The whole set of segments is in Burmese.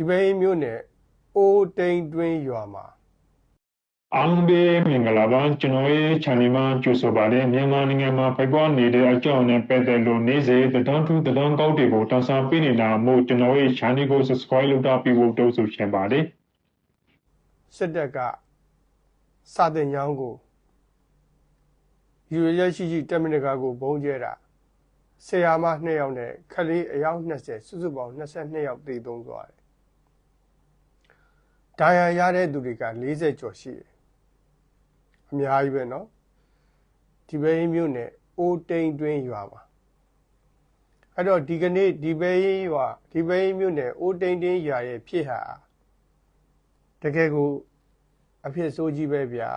ဒီပဲမြို့နယ်အိုးတိန်တွင်းရွာမှာအားလုံးပဲမင်္ဂလာပါကျွန်တော်ရဲ့ channel မှာကြိုဆိုပါတယ်မြန်မာနိုင်ငံမှာဖိုက်ပွားနေတဲ့အကြောင်းနဲ့ပတ်သက်လို့နေ့စဉ်သတင်းထူးသတင်းကောက်တွေကိုတင်ဆက်ပေးနေတာမို့ကျွန်တော်ရဲ့ channel ကို subscribe လုပ်ထားပြီးဖို့တောင်းဆိုချင်ပါတယ်စစ်တပ်ကစာတင်ကြောင်းကိုယူရရရှိရှိတက်မနစ်ကာကိုဘုံကျဲတာဆရာမ2ယောက်နဲ့ခလေးအယောက်20စုစုပေါင်း22ယောက်သေဆုံးသွားတယ်။ ။ဒါရန်ရတဲ့သူတွေက40ကျော်ရှိတယ်။အများကြီးပဲနော်။ဒီဘဲရင်မြို့နယ်အိုတိန်တွင်းရွာပါ။အဲ့တော့ဒီကနေ့ဒီဘဲရင်ရွာဒီဘဲရင်မြို့နယ်အိုတိန်တွင်းရွာရဲ့ဖြစ်ဟာတကယ်ကိုအဖြစ်ဆိုးကြီးပဲဗျာ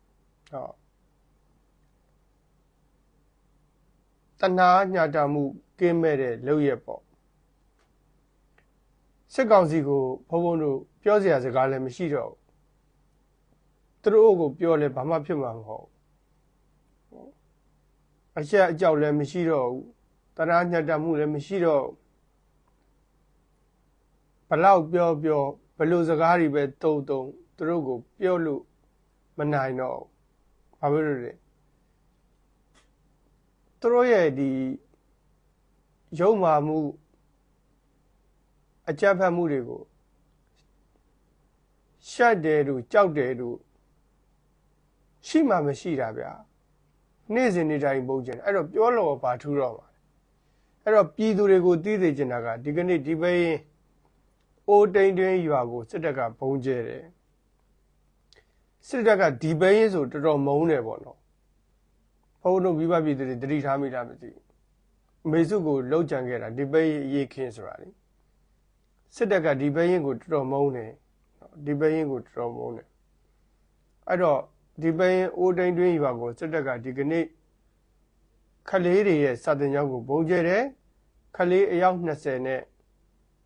။ဟောတဏှာညတာမှုကင်းမဲ့တဲ့လောက်ရပေါ့ စစ်ကောင်စီကိုဘုံဘုံတို့ပြောစရာစကားလည်းမရှိတော့ဘူးသူတို့ကိုပြောလဲဘာမှဖြစ်မှာမဟုတ်ဘူးအချက်အကြောက်လည်းမရှိတော့ဘူးတဏှာညှတာမှုလည်းမရှိတော့ဘူးဘလောက်ပြောပြောဘယ်လိုစကားတွေပဲတုံတုံသူတို့ကိုပြောလို့မနိုင်တော့ဘူးဘာဖြစ်လို့လဲသူတို့ရဲ့ဒီရုံမာမှု အကြမ်းဖက်မှုတွေကိုရှက်တယ်လို့ကြောက်တယ်လို့ရှိမှမရှိတာဗျာနေ့စဉ်နေ့တိုင်းပုံကျင်အဲ့တော့ပြောလို့ဘာထူးတော့မှာလဲအဲ့တော့ပြည်သူတွေကိုသိသိချင်တာကဒီကနေ့ဒီပဲရင်အိုးတိန်တွင်းရွာကိုစစ်တပ်ကဘုံကျဲတယ်စစ်တပ်ကဒီပဲရင်ဆိုတော်တော်မုန်းတယ်ပေါ့နော်ဘုံတို့မိဘပြည်သူတွေတတိထားမိတာမသိဘူးအမေစုကိုလောက်ကြံခဲ့တာဒီပဲရင်အရေးခင်းဆိုတာလေ စစ်တပ်ကဒီပဲရင်ကိုတော်တော်မုန်းတယ်ဒီပဲရင်ကိုတော်တော်မုန်းတယ်အဲ့တော့ဒီပဲရင်အိုးတိန်တွင်းရွာကိုစစ်တပ်ကဒီကနေ့ခလေးတွေရဲ့စာတင်ကြောင်းကိုဘုံကျဲတယ်ခလေးအယောက်20နဲ့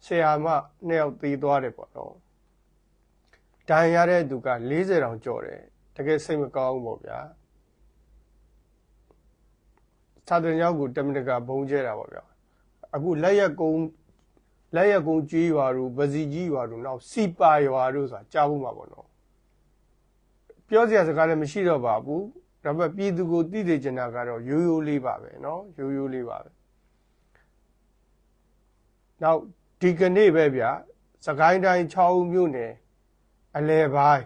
ဆရာမနှစ်ယောက်သေသွားတယ်ပေါ့နော်။ဒဏ်ရာရတဲ့သူက40တောင်ကျော်တယ်။တကယ်စိတ်မကောင်းဘူးပေါ့ဗျာ။သာသနာ့ကိုတမန်တကာဘုံကျဲတာပေါ့ဗျာ။အခုလက်ရက်ကုန်း လက်ရက်ကုန်းကြီးရွာတို့ဗစီကြီးရွာတို့နောက်စီပါရွာတို့ဆိုတာကြားဖို့မှာပေါ့နော်။ပြောစရာစကားလည်းမရှိတော့ပါဘူး။ဒါပေမဲ့ပြည်သူကိုသိသိချင်တာကတော့ရိုးရိုးလေးပါပဲเนาะရိုးရိုးလေးပါပဲ။နောက်ဒီကနေ့ပဲဗျစကိုင်းတိုင်း6ဦးမြို့နယ်အလဲပိုင်း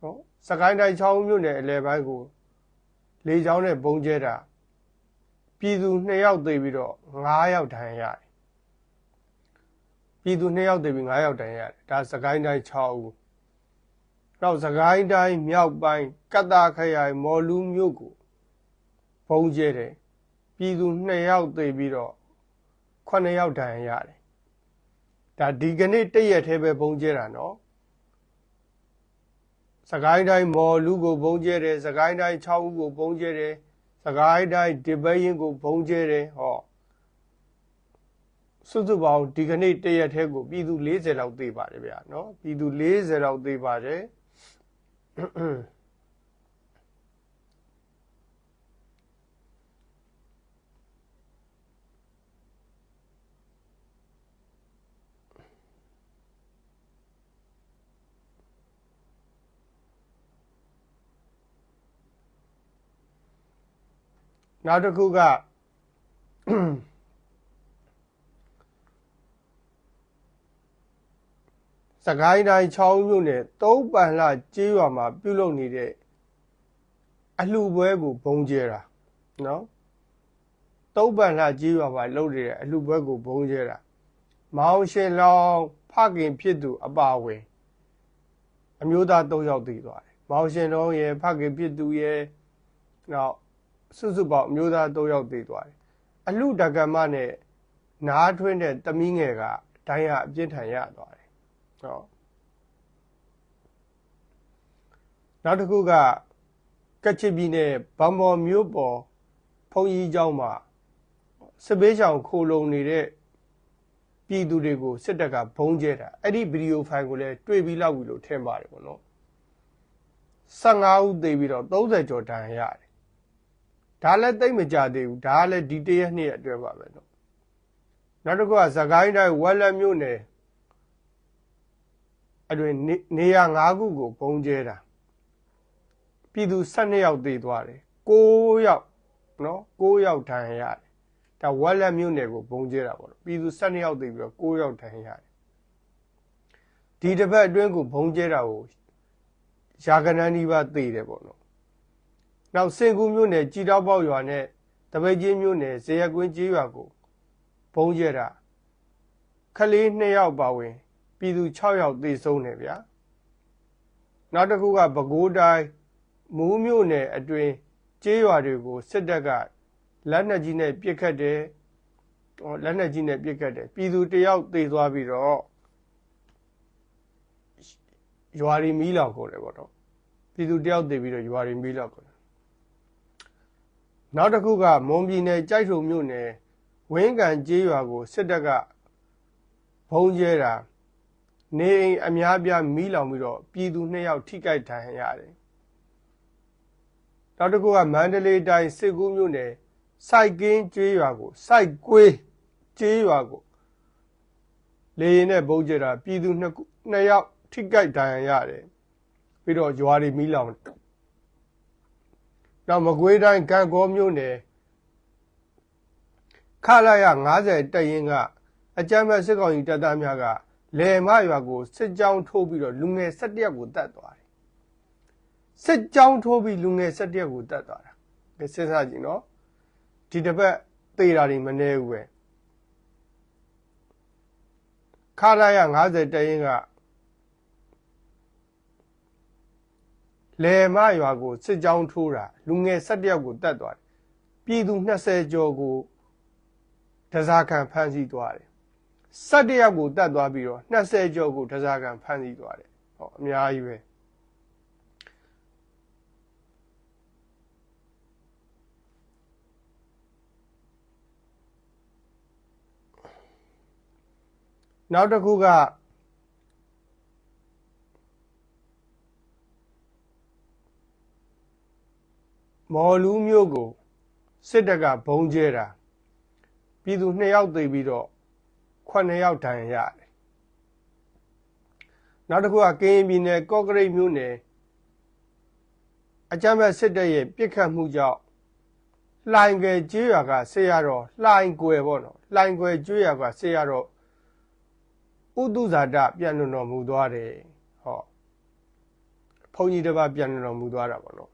ဟောစကိုင်းတိုင်း6ဦးမြို့နယ်အလဲပိုင်းကိုလေချောင်းနဲ့ပုံကျဲတာပြည်သူ2ယောက်သေပြီးတော့9ယောက်ဒဏ်ရာရတယ် ပြည်သူ2ယောက်သေပြီး9ယောက်ဒဏ်ရာရတယ်ဒါစကိုင်းတိုင်း6ဦးနောက်စကိုင်းတိုင်းမြောက်ပိုင်းကတ္တခရိုင်မော်လူမြို့ကိုပုံကျဲတယ်ပြည်သူ2ယောက်သေပြီးတော့9ယောက်ဒဏ်ရာရတယ်ဒါဒီကနေ့တည့်ရက်သေးပဲဘုံကျဲတာနော်စကိုင်းတိုင်းမော်လူကိုဘုံကျဲတယ်စကိုင်းတိုင်း6ဦးကိုဘုံကျဲတယ်စကိုင်းတိုင်းဒီပဲရင်ကိုဘုံကျဲတယ်ဟော စုစုပေါင်းဒီကနေ့တည့်ရက်သေးကိုပြည်သူ40လောက်သေးပါတယ်ဗျာနော်ပြည်သူ40လောက်သေးပါတယ်နောက်တစ်ခုက စကိုင်းတိုင်း6ဦးမြို့နယ်သုံးပန်လှကျေးရွာမှာပြုလုပ်နေတဲ့အလှပွဲကိုဘုံကျဲတာနော်သုံးပန်လှကျေးရွာမှာလုပ်နေတဲ့အလှပွဲကိုဘုံကျဲတာမောင်ရှင်လောင်ဖခင်ဖြစ်သူအပါဝင်အမျိုးသား၃ယောက်တည်သွားတယ်မောင်ရှင်လောင်ရဲ့ဖခင်ဖြစ်သူရဲ့နောက်စုစုပေါင်းအမျိုးသား၃ယောက်သေသွားတယ်။အလူဒကမနဲ့နားထွင်းတဲ့တမီးငယ်ကဒိုင်းရအပြစ်ထန်ရသွားတယ်။ ဟောနောက်တစ်ခုကကချစ်ပြည်နယ်ဗမ်မော်မြို့ပေါ်ဖုန်ကြီးကျောင်းမှာစစ်ဘေးရှောင်ခိုလုံနေတဲ့ပြည်သူတွေကိုစစ်တပ်ကဘုံကျဲတာအဲ့ဒီဗီဒီယိုဖိုင်ကိုလည်းတွေ့ပြီးလောက်ပြီလို့ထင်ပါတယ်ပေါ့နော်15ဦးသေပြီးတော့30ကျော်ဒဏ်ရာရတယ်ဒါလည်းတိတ်မကြသေးဘူးဒါလည်းဒီတရက်နှစ်ရက်အတွင်းပါပဲနော်နောက်တစ်ခုကသခိုင်းတိုင်းဝက်လက်မြို့နယ် အတွင်နေနေရ၅ခုကိုဘုံကျဲတာပြည်သူ12ယောက်သေသွားတယ်6ယောက်နော်6ယောက်ထန်ရတယ်ဒါဝက်လက်မြို့နယ်ကိုဘုံကျဲတာပေါ့နော်ပြည်သူ12ယောက်သေပြီးတော့6ယောက်ထန်ရတယ်ဒီတစ်ပတ်အတွင်းကိုဘုံကျဲတာကိုရာကနန်းဒီပါသေတယ်ပေါ့နော်နောက်စင်ကူမြို့နယ်ကြည်တောက်ပေါက်ရွာနဲ့တပိတ်ချင်းမြို့နယ်ဇေယကွင်းကျေးရွာကိုဘုံကျဲတာခလေး2ယောက်ပါဝင် ပြည်သူ6ယောက်သေဆုံးတယ်ဗျာနောက်တစ်ခုကပဲခူးတိုင်းမူးမြို့နယ်အတွင်းကျေးရွာတွေကိုစစ်တပ်ကလက်နက်ကြီးနဲ့ပစ်ခတ်တယ်ဟောလက်နက်ကြီးနဲ့ပစ်ခတ်တယ်ပြည်သူတယောက်သေသွားပြီးတော့ရွာရီမီးလောက်ခေါ်တယ်ပေါ့တော့ပြည်သူတယောက်သေပြီးတော့ရွာရီမီးလောက်ခေါ်တယ်နောက်တစ်ခုကမွန်ပြည်နယ်ကြိုက်ထုံမြို့နယ်ဝင်းကန်ကျေးရွာကိုစစ်တပ်ကဘုံကျဲတာ နေအိမ်အများပြားမီးလောင်ပြီးတော့ပြည်သူနှစ်ယောက်ထိခိုက်ဒဏ်ရာရတယ်နောက်တစ်ခုကမန္တလေးတိုင်းစစ်ကူးမြို့နယ်စိုက်ကင်းကျေးရွာကိုစိုက်ကွေးကျေးရွာကိုလေရင်နဲ့ဘုံကျဲတာပြည်သူနှစ်ခုနှစ်ယောက်ထိခိုက်ဒဏ်ရာရတယ်ပြီးတော့ရွာတွေမီးလောင်နောက်မကွေးတိုင်းကံကောမြို့နယ်ခလာရ90တက်ရင်ကအကြမ်းဖက်စစ်ကောင်စီတပ်သားများက လယ်မရွာကိုစစ်ကြောင်းထိုးပြီးတော့လူငယ်၁၁ယောက်ကိုတတ်သွားတယ်စစ်ကြောင်းထိုးပြီးလူငယ်၁၁ယောက်ကိုတတ်သွားတာဒါစဉ်းစားကြည့်နော်ဒီတစ်ပတ်သေတာတွေမနေဘူးပဲခလာရ90တက်ရင်ကလယ်မရွာကိုစစ်ကြောင်းထိုးတာလူငယ်၁၁ယောက်ကိုတတ်သွားတယ်ပြည်သူ20ကျော်ကိုတစားခံဖမ်းဆီးသွားတယ် 17ယောက်ကိုတတ်သွားပြီးတော့20ကျော်ကိုတစားခံဖမ်းဆီးသွားတယ်ဟောအများကြီးပဲနောက်တစ်ခုကမော်လူးမျိုးကိုစစ်တပ်ကဘုံကျဲတာပြည်သူ2ယောက်သေပြီးတော့ 9ယောက်ဒဏ်ရာရတယ်နောက်တစ်ခုကကရင်ပြည်နယ်ကော့ကရိတ်မြို့နယ်အကြမ်းဖက်စစ်တပ်ရဲ့ပြစ်ခတ်မှုကြောင့်လှိုင်ကွယ်ကျွော်ကဆေးရတော့လှိုင်ကွယ်ပေါ့နော်လှိုင်ကွယ်ကျွော်ကဆေးရတော့ဥဒုဇာတပြန်လွန်တော်မူသွားတယ်ဟောဘုန်းကြီးတစ်ပါးပြန်လွန်တော်မူသွားတာပေါ့နော်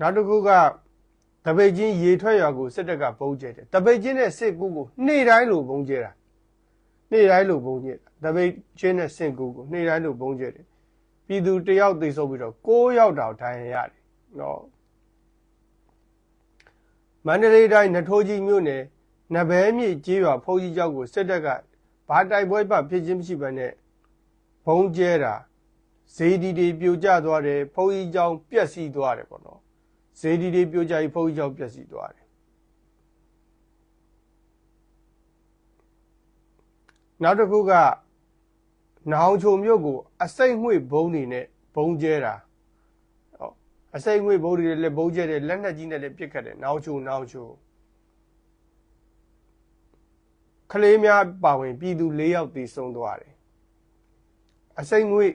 နောက်တစ်ခုက တပိတ်ချင်းရေထွက်ရွာကိုစစ်တပ်ကပုံကျဲတယ်တပိတ်ချင်းနဲ့စစ်ကူကိုနေ့တိုင်းလိုပုံကျဲတာနေ့တိုင်းလိုပုံကျဲတာတပိတ်ချင်းနဲ့စစ်ကူကိုနေ့တိုင်းလိုပုံကျဲတယ်ပြည်သူတယောက်သိဆုံးပြီးတော့6ယောက်တောင်ဒဏ်ရာရတယ်နော်မန္တလေးတိုင်းနထိုးကြီးမြို့နယ်နဘဲမြေကျေးရွာဖုန်ကြီးကျောက်ကိုစစ်တပ်ကဘာတိုက်ပွဲပဖြစ်ခြင်းမရှိဘဲနဲ့ဘုံကျဲတာဇေဒီတွေပြိုကျသွားတယ်ဖုန်ကြီးကျောင်းပျက်စီးသွားတယ်ပေါ့နော် ဇေဒီတွေပြိုကျပြီးဖုန်ကြီးကျောင်းပျက်စီးသွားတယ်နောက်တစ်ခုကနောင်ချုံမြို့ကို အစိမ့်ငွေဘုံနေနဲ့ဘုံကျဲတာဟောအစိမ့်ငွေဘုံတွေလည်းဘုံကျဲတယ်လက်နက်ကြီးနဲ့လည်းပစ်ခတ်တယ်နောင်ချုံနောင်ချုံကလေးများပါဝင်ပြည်သူ၄ယောက်သေဆုံးသွားတယ်အစိမ့်ငွေ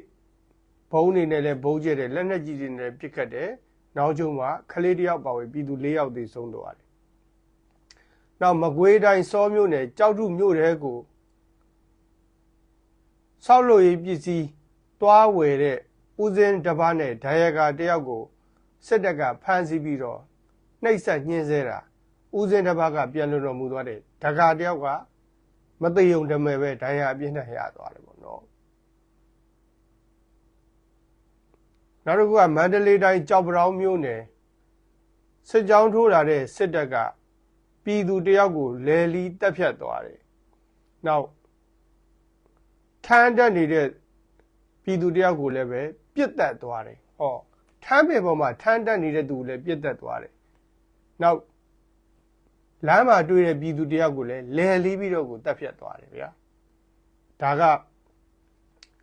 ဘုံနေနဲ့လည်းဘုံကျဲတယ်လက်နက်ကြီးတွေနဲ့ပစ်ခတ်တယ် နောင်ချုံမှာကလေးတယောက်ပါဝင်ပြည်သူ၄ယောက်သေဆုံးသွားတယ်နောက်မကွေးတိုင်းစောမြို့နယ်ကြောက်ထုမြို့တဲကိုဆောက်လုပ်ရေးပစ္စည်းတွားဝယ်တဲ့ဦးစင်းတပားနဲ့ဒိုင်ယာကာတယောက်ကိုစစ်တပ်ကဖမ်းဆီးပြီးတော့နှိပ်စက်ညှင်းဆဲတာဦးစင်းတပားကပြန်လွန်တော်မူသွားတဲ့ဒကာတယောက်ကမသိုံတမဲပဲဒိုင်ယာအပြင်းနဲ့ရသွားတယ်ပေါ့ နော်နောက်တစ်ခုကမန္တလေးတိုင်းကြောက်ပရောင်းမြို့နယ်စစ်ကြောင်းထိုးလာတဲ့စစ်တပ်ကပြည်သူတယောက်ကိုလဲလီတက်ဖြတ်သွားတယ်နောက်ထမ်းတက်နေတဲ့ပြည်သူတယောက်ကိုလည်းပဲပြစ်တက်သွားတယ်ဟောထမ်းပေပေါ်မှာထမ်းတက်နေတဲ့သူကိုလည်းပြစ်တက်သွားတယ်နောက်လမ်းမှာတွေ့တဲ့ပြည်သူတယောက်ကိုလည်းလဲလီးပြီးတော့ကိုတက်ဖြတ်သွားတယ်ဗျာဒါက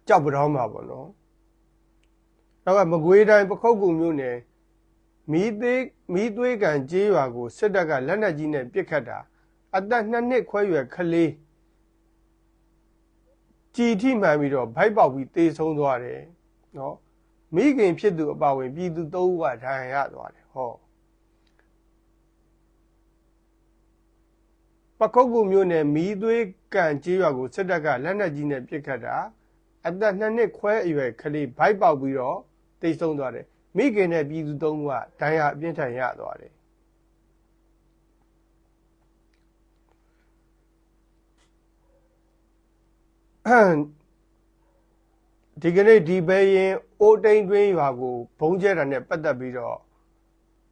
ကြောက်ပတောင်းမှာပေါ့နော် နောက်ကမကွေးတိုင်းပခုတ်ကူမြို့နယ်မီးသေးမီးသွေးကန်ကျေးရွာကိုစစ်တပ်ကလက်နက်ကြီးနဲ့ပစ်ခတ်တာအသက်2နှစ်ခွဲရွယ်ကလေးကြည်ထိမှန်ပြီးတော့ဗိုက်ပေါက်ပြီးတေဆုံးသွားတယ်နော်မိခင်ဖြစ်သူအပါဝင်ပြည်သူသုံးဦးကဒဏ်ရာရသွားတယ်ဟောပခုတ်ကူမျိုးနဲ့မီးသွေးကန်ကြေးရွာကိုစစ်တပ်ကလက်နက်ကြီးနဲ့ပစ်ခတ်တာအသက်နှစ်နှစ်ခွဲအရွယ်ကလေးဗိုက်ပေါက်ပြီးတော့ တိတ်ဆုံးသွားတယ်မိခင်နဲ့ပြည်သူသုံးဦးကဒဏ်ရာအပြင်းထန်ရသွားတယ်ဒီကနေ့ဒီပဲရင်အိုးတိန်တွင်းရွာကိုဘုံကျဲတာနဲ့ပတ်သက်ပြီးတော့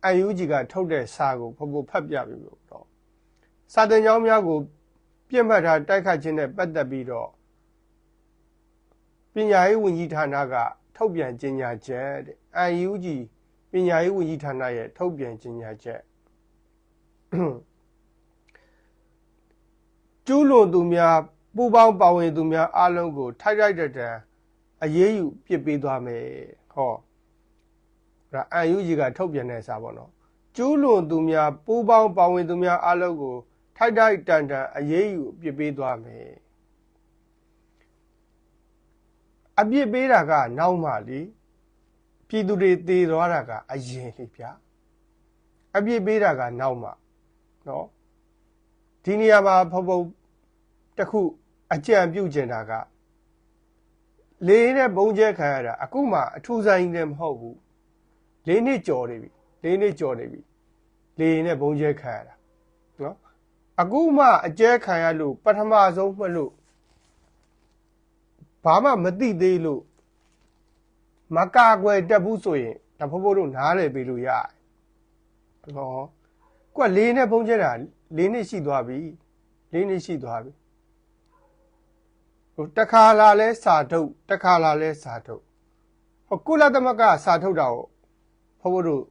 အယူဂျီကထုတ်တဲ့စာကိုဖဖို့ဖတ်ပြပြီလို့တော့စာတင်ကြောင်းများကို ပြစ်မှတ်ထားတိုက်ခတ်ခြင်းနဲ့ပတ်သက်ပြီးတော့ပညာရေးဝန်ကြီးဌာနက ထုတ်ပြန်ကြေညာချက်တဲ့ UNG ပညာရေးဝန်ကြီးဌာနရဲ့ထုတ်ပြန်ကြေညာချက်ကျူးလွန်သူများပူပေါင်းပါဝင်သူများအလုံးကို ထိုက်ထိုက်တန်တန်အရေးယူပြစ်ပေးသွားမယ်ဟောဒါ UNG ကထုတ်ပြန်တဲ့စာပေါ့နော်ကျူးလွန်သူများပူပေါင်းပါဝင်သူများအလုံးကို ထိုက်ထိုက်တန်တန်အရေးယူပြစ်ပေးသွားမယ် အပြစ်ပေးတာက နောက်မှလေပြည်သူတွေသေသွားတာကအရင်လေဗျာအပြစ်ပေးတာကနောက်မှနော်ဒီနေရာမှာဖုံဖုံတခုအကြံပြုကျင်တာကလေးနဲ့ဘုံကျဲခံရတာအခုမှအထူးဆိုင်လည်းမဟုတ်ဘူးလေးနှစ်ကြော်နေပြီလေးနှစ်ကြော်နေပြီလေးနဲ့ဘုံကျဲခံရတာနော်အခုမှအကျဲခံရလို့ပထမဆုံးမှတ်လို့ ဘာမှမသိသေးလို့မကာကွယ်တက်ဘူးဆိုရင်ဒါဖိုးဖိုးတို့နားလည်ပေးလို့ရတယ်။ဟောကွက်လေးနဲ့ဖုံးကျဲတာလေးနှစ်ရှိသွားပြီ။လေးနှစ်ရှိသွားပြီ။ဟိုတခါလာလဲစာထုတ်တခါလာလဲစာထုတ်။ဟောကုလသမဂ္ဂစာထုတ်တာကိုဖိုးဖိုးတို့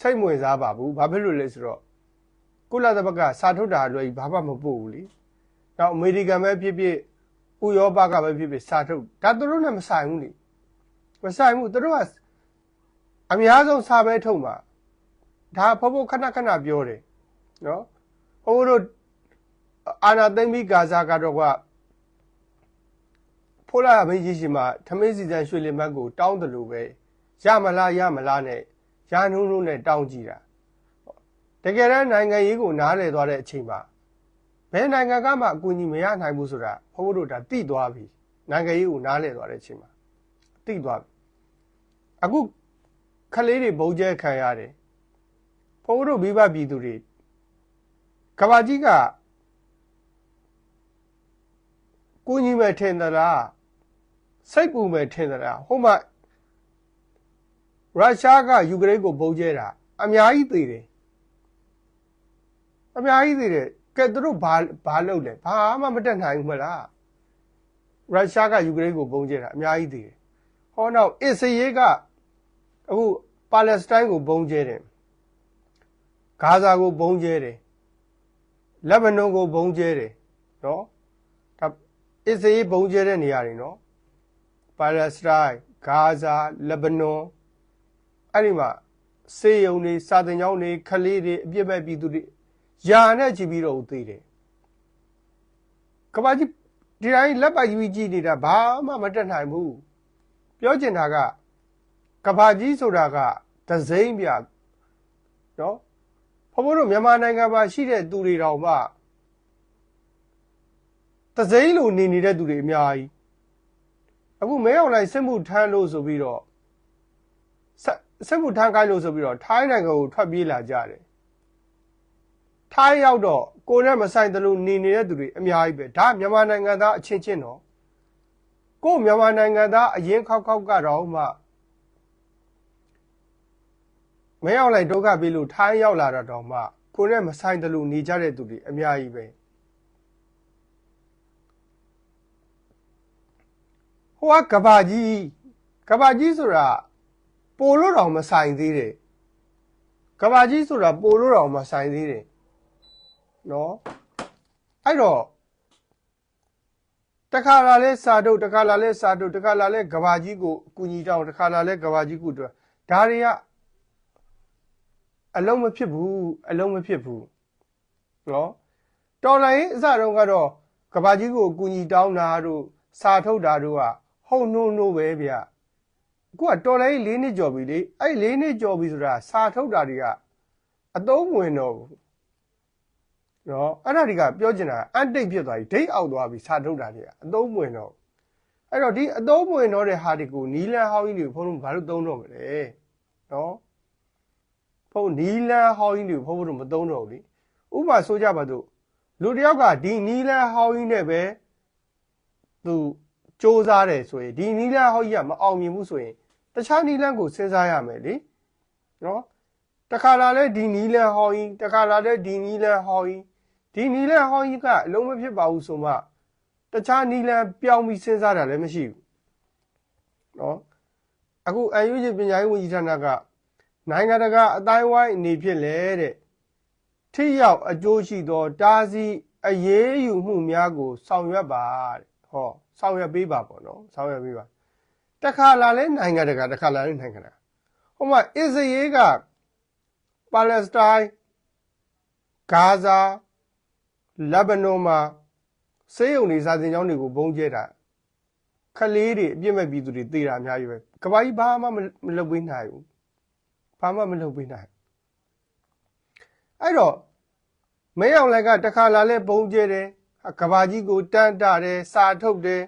စိတ်ဝင်စားပါဘူး။ဘာဖြစ်လို့လဲဆိုတော့ကုလသမဂ္ဂစာထုတ်တာလွယ်ဘာမှမပို့ဘူးလေ။နောက်အမေရိကန်ပဲဖြစ်ဖြစ် ဥရောပကပဲဖြစ်ဖြစ်စာထုတ်ဒါသူတို့နဲ့မဆိုင်ဘူးလေမဆိုင်ဘူးသူတို့ကအများဆုံးစာပဲထုတ်မှာဒါဖဖို့ခဏခဏပြောတယ်နော်ဟိုတို့အာနာသိမ့်ပြီးဂါဇာကတော့ကဖိုးလာမင်းကြီးရှိမှာထမင်းစီစံရွှေလင်မတ်ကို တောင်းတယ်လို့ပဲရမလားရမလားနဲ့ရာနှုံးနှုံးနဲ့တောင်းကြည့်တာတကယ်တမ်းနိုင်ငံရေးကိုနားလည်သွားတဲ့အချိန်မှာ ဘယ်နိုင်ငံကမှအကူအညီမရနိုင်ဘူးဆိုတာဘိုးတို့ဒါသိသွားပြီနိုင်ငံရေးကိုနားလည်သွားတဲ့အချိန်မှာသိသွားပြီအခုခလေးတွေဘုံကျဲခံရတယ်ဘိုးတို့မိဘပြည်သူတွေကဘာကြီးကကိုကြီးမဲ့ထင်သလားစိတ်ပူမဲ့ထင်သလားဟိုမှာရုရှားကယူကရိန်းကိုဘုံကျဲတာအများကြီးသေးတယ်အများကြီးသေးတယ် ကဲသူတို့ဘာဘာလုပ်လဲဘာမှမတက်နိုင်ဘူးမလားရုရှားကယူကရိန်းကိုပုံကျဲတာအများကြီးတည်တယ်ဟောနောက်အစ္စရေးကအခုပါလက်စတိုင်းကိုပုံကျဲတယ်ဂါဇာကိုပုံကျဲတယ်လက်ဘနွန်ကိုပုံကျဲတယ်နော်ဒါအစ္စရေးပုံကျဲတဲ့နေရာတွေနော်ပါလက်စတိုင်းဂါဇာလက်ဘနွန်အဲ့ဒီမှာစေယုံတွေစာတင်ကျောင်းတွေခလေးတွေအပြစ်မဲ့ပြည်သူတွေ ယာနဲ့ကြည့်ပြီးတော့သိတယ်ကဘာကြီးဒီတိုင်းလက်ပိုက်ကြီးကြည့်နေတာဘာမှမတက်နိုင်ဘူးပြောချင်တာကကဘာကြီးဆိုတာကဒဇိမ့်ပြနော်ဖဖိုးတို့မြန်မာနိုင်ငံမှာရှိတဲ့သူတွေတောင်မှဒဇိမ့်လိုနေနေတဲ့သူတွေအများကြီးအခုမဲအောင်လိုက်စစ်မှုထမ်းလို့ဆိုပြီးတော့စစ်မှုထမ်းခိုင်းလို့ဆိုပြီးတော့ထိုင်းနိုင်ငံကိုထွက်ပြေးလာကြတယ် ထိုင်းရောက်တော့ကိုယ်နဲ့မဆိုင်တယ်လို့နေနေတဲ့သူတွေအများကြီးပဲဒါမြန်မာနိုင်ငံသားအချင်းချင်းတော့ကိုယ်မြန်မာနိုင်ငံသားအရင်ခောက်ခောက်ကတော့မှမရောက်လိုက်ဒုက္ခပေးလို့ထိုင်းရောက်လာတော့မှကိုယ်နဲ့မဆိုင်တယ်လို့နေကြတဲ့သူတွေအများကြီးပဲဟိုကကဘာကြီးကဘာကြီးဆိုတာပိုလို့တော့မဆိုင်သေးတယ်ကဘာကြီးဆိုတာပိုလို့တော့မဆိုင်သေးတယ် နော်အဲ့တော့တခါလာလဲစာတုပ်တခါလာလဲစာတုပ်တခါလာလဲကဘာကြီးကိုအကူညီတောင်းတခါလာလဲကဘာကြီးကိုတို့ဒါတွေကအလုံးမဖြစ်ဘူးအလုံးမဖြစ်ဘူးနော်တော်လိုင်းအစတုန်းကတော့ကဘာကြီးကိုအကူညီတောင်းတာတို့စာထုတ်တာတို့ကဟုတ်နှုံနှုံပဲဗျအခုကတော်လိုက်၄နှစ်ကျော်ပြီလေအဲ့၄နှစ်ကျော်ပြီဆိုတာစာထုတ်တာတွေကအသုံးဝင်တော့ဘူး နော်အဲ့ဒါတွေကပြောချင်တာအန်တိတ်ဖြစ်သွားပြီဒိတ်အောက်သွားပြီစာထုတ်တာတွေကအသုံးဝင်တော့အဲ့တော့ဒီအသုံးဝင်တော့တဲ့ဟာတွေကိုနီလန်ဟောင်းကြီးတွေကိုဘုန်းတော်ဘာလို့သုံးတော့မလဲနော်ဘုန်းနီလန်ဟောင်းကြီးတွေကိုဘုန်းတော်မသုံးတော့ဘူးလေဥပမာဆိုကြပါစို့လူတစ်ယောက်ကဒီနီလန်ဟောင်းကြီးနဲ့ပဲသူစ조사တယ်ဆိုရင်ဒီနီလန်ဟောင်းကြီးကမအောင်မြင်ဘူးဆိုရင်တခြားနီလန်ကိုစဉ်းစားရမယ်လေနော်တခါလာလဲဒီနီလန်ဟောင်းကြီးတခါလာလဲဒီနီလန်ဟောင်းကြီး ဒီနီလန်ဟောင်းကြီးကအလုံးမဖြစ်ပါဘူးဆိုမှတခြားနီလန်ပြောင်းပြီးစဉ်းစားတာလည်းမရှိဘူးနော်အခုအယူဂျီပညာရေးဝန်ကြီးဌာနကနိုင်ငံတကာအတိုင်းဝိုင်းအနေဖြင့်လဲတဲ့ထိရောက်အကျိုးရှိသောတားဆီးအရေးယူမှုများကို ဆောင်ရွက်ပါတဲ့ဟောဆောင်ရွက်ပေးပါပေါ့နော်ဆောင်ရွက်ပေးပါတခါလာလဲနိုင်ငံတကာတခါလာလဲနိုင်ငံတကာဟိုမှာအစ္စရေးကပါလက်စတိုင်းဂါဇာ လက်ဘနွန်မှာစေယုံနေစာသင်ကျောင်းတွေကိုဘုံကျဲတာခလေးတွေအပြစ်မဲ့ပြည်သူတွေတေးတာအများကြီးပဲကဘာကြီးဘာမှမလုပ်ပေးနိုင်ဘူးဘာမှမလုပ်ပေးနိုင်အဲ့တော့မင်းအောင်လိုက်ကတခါလာလဲဘုံကျဲတယ်ကဘာကြီးကိုတန်းတတယ်စာထုတ်တယ်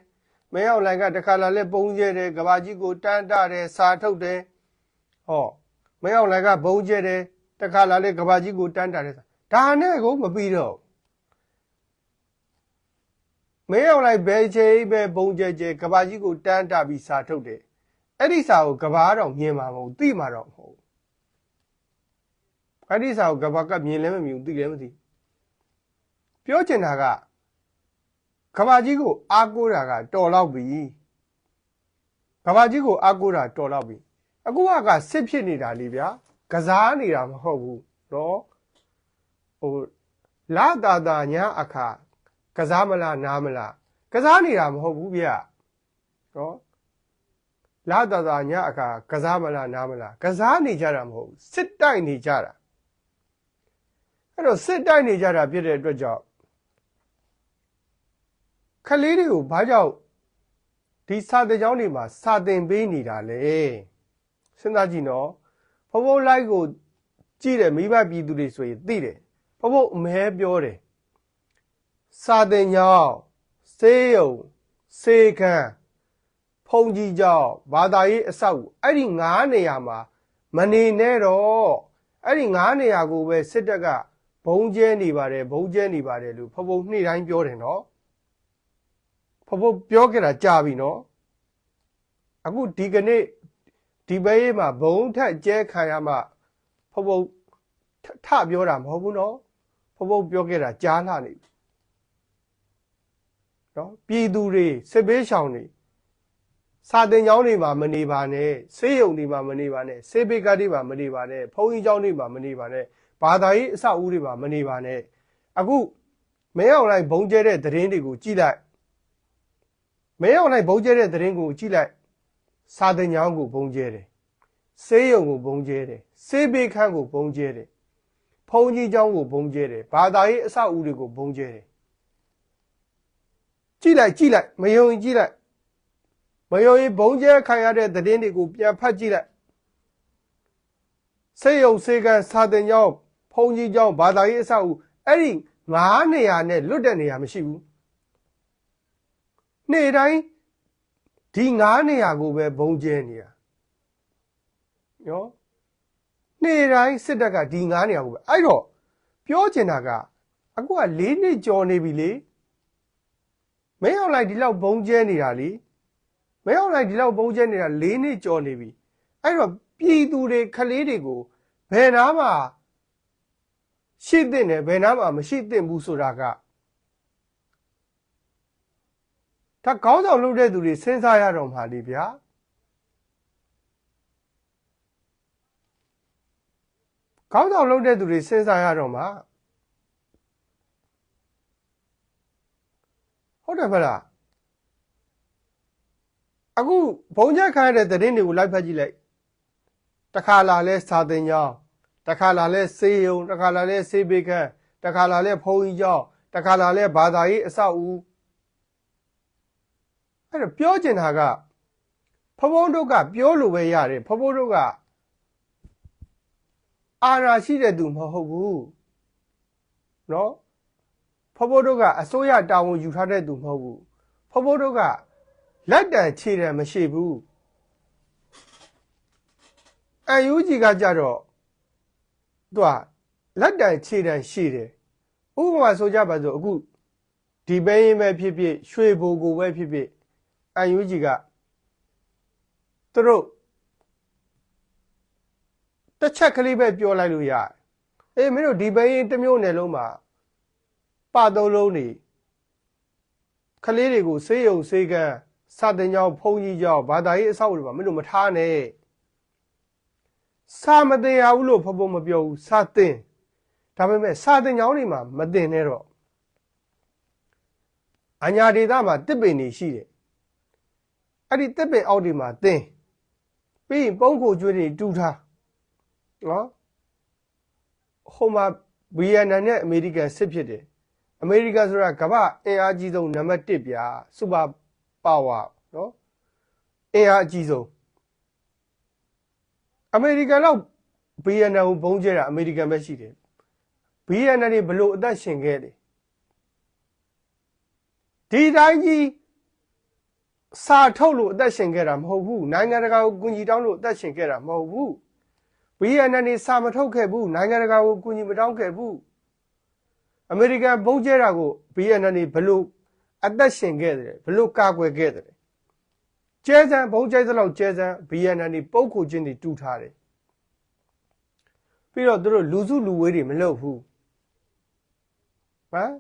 မင်းအောင်လိုက်ကတခါလာလဲဘုံကျဲတယ်ကဘာကြီးကိုတန်းတတယ်စာထုတ်တယ်ဟောမင်းအောင်လိုက်ကဘုံကျဲတယ်တခါလာလဲကဘာကြီးကိုတန်းတတယ်ဒါနဲ့ကိုမပြီးတော့ မင်းအောင်လိုက်ဘယ်ချိန်ပဲဘုံကျဲကျဲကဘာကြီးကိုတန်းတပြီးစာထုတ်တယ်အဲ့ဒီစာကိုကဘာတော့မြင်မှာမဟုတ်သိမှာတော့မဟုတ်အဲ့ဒီစာကိုကဘာကမြင်လည်းမမြင်ဘူးသိလည်းမသိပြောချင်တာကကဘာကြီးကိုအားကိုးတာကတော်တော့ပြီကဘာကြီးကိုအားကိုးတာတော်တော့ပြီအခုကစစ်ဖြစ်နေတာလေဗျာကစားနေတာမဟုတ်ဘူးနော်ဟိုလာတာတာညာအခါ ကစားမလားနားမလားကစားနေတာမဟုတ်ဘူးဗျနော်လာတာတာညာအခါကစားမလားနားမလားကစားနေကြတာမဟုတ်ဘူးစစ်တိုက်နေကြတာအဲ့တော့စစ်တိုက်နေကြတာဖြစ်တဲ့အတွက်ကြောင့်ခလေးတွေကိုဘာကြောင့်ဒီစာတင်ကျောင်းတွေမှာစာတင်ပေးနေတာလဲစဉ်းစားကြည့်နော်ဖဘိုးလိုက်ကိုကြည့်တယ်မိဘပြည်သူတွေဆိုရင်သိတယ်ဖဘိုးအမဲပြောတယ် စာတင်ကျောင်းစေးယုံစေခန်းဖုန်ကြီးကျောင်းဘာသာရေးအဆောက်အဲ့ဒီ၅နေရာမှာမနေနဲ့တော့အဲ့ဒီ၅နေရာကိုပဲစစ်တပ်ကဘုံကျဲနေပါတယ်ဘုံကျဲနေပါတယ်လို့ဖဖုံနေ့တိုင်းပြောတယ်နော်ဖဖုံပြောခဲ့တာကြာပြီနော်အခုဒီကနေ့ဒီဘဲရေးမှာဘုံထက်ကျဲခံရမှဖဖုံထပြောတာမဟုတ်ဘူးနော်ဖဖုံပြောခဲ့တာကြားလာနေပြီ နော်ပြည်သူတွေစစ်ဘေးရှောင်တွေစာတင်ကျောင်းတွေမှာမနေပါနဲ့ဆေးရုံတွေမှာမနေပါနဲ့ဆေးဘေးကတ်တွေမှာမနေပါနဲ့ဘုံကြီးကျောင်းတွေမှာမနေပါနဲ့ဘာသာရေးအဆောက်အဦတွေမှာမနေပါနဲ့အခုမဲအောင်လိုက်ဘုံကျဲတဲ့သတင်းတွေကိုကြည့်လိုက်မဲအောင်လိုက်ဘုံကျဲတဲ့သတင်းကိုကြည့်လိုက်စာတင်ကျောင်းကိုဘုံကျဲတယ်ဆေးရုံကိုဘုံကျဲတယ်ဆေးဘေးခန်းကိုဘုံကျဲတယ်ဖုံကြီးကျောင်းကိုဘုံကျဲတယ်ဘာသာရေးအဆောက်အဦတွေကိုဘုံကျဲတယ် ကြည့်လိုက်ကြည့်လိုက်မယုံကြည့်လိုက်မယုံရင်ဘုံကျဲခံရတဲ့သတင်းတွေကိုပြန်ဖတ်ကြည့်လိုက်စေယုံစေကန်စာတင်ကျောင်းဖုံကြီးကျောင်းဘာသာရေးအဆောက်အဦအဲ့ဒီငါးနေရာနဲ့လွတ်တဲ့နေရာမရှိဘူးနေ့တိုင်းဒီငါးနေရာကိုပဲဘုံကျဲနေတာနော်နေ့တိုင်းစစ်တပ်ကဒီငါးနေရာကိုပဲအဲ့တော့ပြောချင်တာကအခုက၄နှစ်ကျော်နေပြီလေ မင်းအောင်လိုက်ဒီလောက်ဘုံကျဲနေတာလေမင်းအောင်လိုက်ဒီလောက်ဘုံကျဲနေတာ၄နှစ်ကျော်နေပြီအဲ့တော့ပြည်သူတွေခလေးတွေကိုဘယ်နာမှာရှိတဲ့နဲ့ဘယ်နာမှာမရှိသင့်ဘူးဆိုတာကဒါကောင်းဆောင်လုပ်တဲ့သူတွေစဉ်းစားရတော့မှာလေဗျာကောင်းဆောင်လုပ်တဲ့သူတွေစဉ်းစားရတော့မှာ ဟုတ်တယ်မလားအခုဘုံချက်ခံရတဲ့သတင်းတွေကိုလိုက်ဖတ်ကြည့်လိုက်တခါလာလဲစာသင်ကျောင်းတခါလာလဲစေယုံတခါလာလဲစေဘေခန်းတခါလာလဲဖုံကြီးကျောင်းတခါလာလဲဘာသာရေးအဆောက်အဦ အဲ့တော့ပြောချင်တာကဖဖုံးတို့ကပြောလို့ပဲရတယ်ဖဖုံးတို့ကအာရာရှိတဲ့သူမဟုတ်ဘူးเนาะ ဖဖုံးတို့ကအစိုးရတာဝန်ယူထားတဲ့သူမဟုတ်ဘူးဖဖုံးတို့ကလက်တံခြေတံမရှိဘူးအန်ယူဂျီကကြတော့သူကလက်တံခြေတံရှိတယ်ဥပမာဆိုကြပါစို့အခုဒီပဲရင်ပဲဖြစ်ဖြစ်ရွှေဘိုကိုပဲဖြစ်ဖြစ်အန်ယူဂျီကသူတို့တစ်ချက်ကလေးပဲပြောလိုက်လို့ရတယ်အေးမင်းတို့ဒီပဲရင်တစ်မျိုးနယ်လုံးမှာ ပသုံးလုံးနေကလေးတွေကိုဆေးရုံဆေးကန်းစာတင်ကြောင်ဖုန်ကြီးကြောင်ဘာသာရေးအဆောက်အဦတွေမှာမင်းတို့မထားနဲ့စာမတင်ရဘူးလို့ဖဖို့မပြောဘူးစာတင်ဒါပေမဲ့စာတင်ကြောင်တွေမှာမတင်နဲ့တော့အညာဒေသမှာတစ်ပင်နေရှိတယ်အဲ့ဒီတစ်ပင်အောက်တွေမှာတင်ပြီးရင်ပုံးကိုကျွေးတွေတူထားနော်ဟိုမှာဗီယက်နမ်နဲ့အမေရိကန်စစ်ဖြစ်တယ် အမေရိကန်ဆိုတာကမ္ဘာအင်အားကြီးဆုံးနံပါတ်1ဗျာစူပါပါဝါနော်အင်အားအကြီးဆုံးအမေရိကန်တော့ဗီယက်နမ်ကိုဘုံကျဲတာအမေရိကန်ပဲရှိတယ်ဗီယက်နမ်တွေဘလို့အသက်ရှင်ခဲ့တယ်ဒီတိုင်းကြီးစာထုတ်လို့အသက်ရှင်ခဲ့တာမဟုတ်ဘူးနိုင်ငံတကာကိုကူညီတောင်းလို့အသက်ရှင်ခဲ့တာမဟုတ်ဘူးဗီယက်နမ်တွေစာမထုတ်ခဲ့ဘူးနိုင်ငံတကာကိုကူညီမတောင်းခဲ့ဘူး အမေရိကန်ဘုံကျဲတာကိုဗီယက်နမ်တွေဘလို့အသက်ရှင်ခဲ့တယ်ဘလို့ကာကွယ်ခဲ့တယ်ကျဲစံဘုံကျဲစလောက်ကျဲစံဗီယက်နမ်တွေပုတ်ခုချင်းတွေတူထားတယ်ပြီးတော့သူတို့လူစုလူဝေးတွေမလုပ်ဘူးဟမ်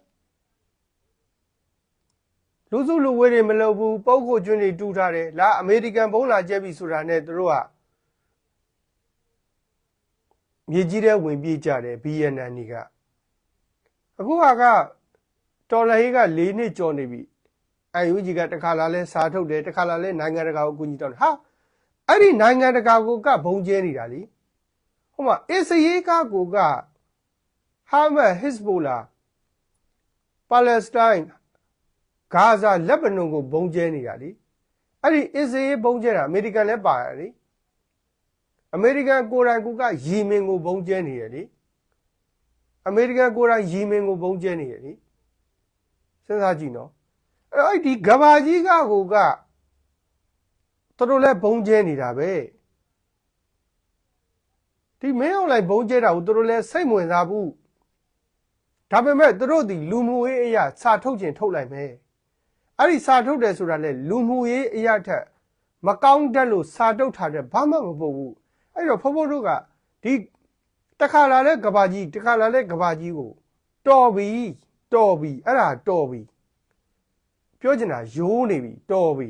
လူစုလူဝေးတွေမလုပ်ဘူးပုတ်ခုချင်းတွေတူထားတယ်လာအမေရိကန်ဘုံလာကျဲပြီဆိုတာနဲ့သူတို့ကမြေကြီးတဲ့ဝင်ပြေးကြတယ်ဗီယက်နမ်တွေက အခုကကတော်လဟေးက၄နှစ်ကျော်နေပြီအန်ယူဂျီကတခါလာလဲစာထုတ်တယ်တခါလာလဲနိုင်ငံတကာကိုအကူအညီတောင်းတယ်ဟာအဲ့ဒီနိုင်ငံတကာကိုကဘုံကျဲနေတာလीဟိုမှာအစ္စရေးကကိုကဟာမတ်ဟစ်ဘိုလာပါလက်စတိုင်းဂါဇာလက်ဘနွန်ကိုဘုံကျဲနေတာလीအဲ့ဒီအစ္စရေးဘုံကျဲတာအမေရိကန်လည်းပါတယ်လीအမေရိကန်ကိုယ်တိုင်ကယီမင်ကိုဘုံကျဲနေတယ်လी အမေရိကန်ကိုယ်တိုင်ယီမင်ကိုဘုံကျဲနေတယ်လीစဉ်းစားကြည့်နော်အဲ့တော့အဲ့ဒီကဘာကြီးကကိုကတော်တော်လဲဘုံကျဲနေတာပဲဒီမင်းအောင်လိုက်ဘုံကျဲတာကိုတော်တော်လဲစိတ်ဝင်စားဘူးဒါပေမဲ့တို့ဒီလူမှုရေးအရာစာထုတ်ခြင်းထုတ်လိုက်မယ်အဲ့ဒီစာထုတ်တယ်ဆိုတာလဲလူမှုရေးအရာထက်မကောင်းတတ်လို့စာထုတ်ထားတဲ့ဘာမှမပုတ်ဘူးအဲ့တော့ဖိုးဖိုးတို့ကဒီ တခါလာတဲ့ကဘာကြီးတခါလာတဲ့ကဘာကြီးကိုတော်ပြီတော်ပြီအဲ့ဒါတော်ပြီပြောချင်တာရိုးနေပြီတော်ပြီ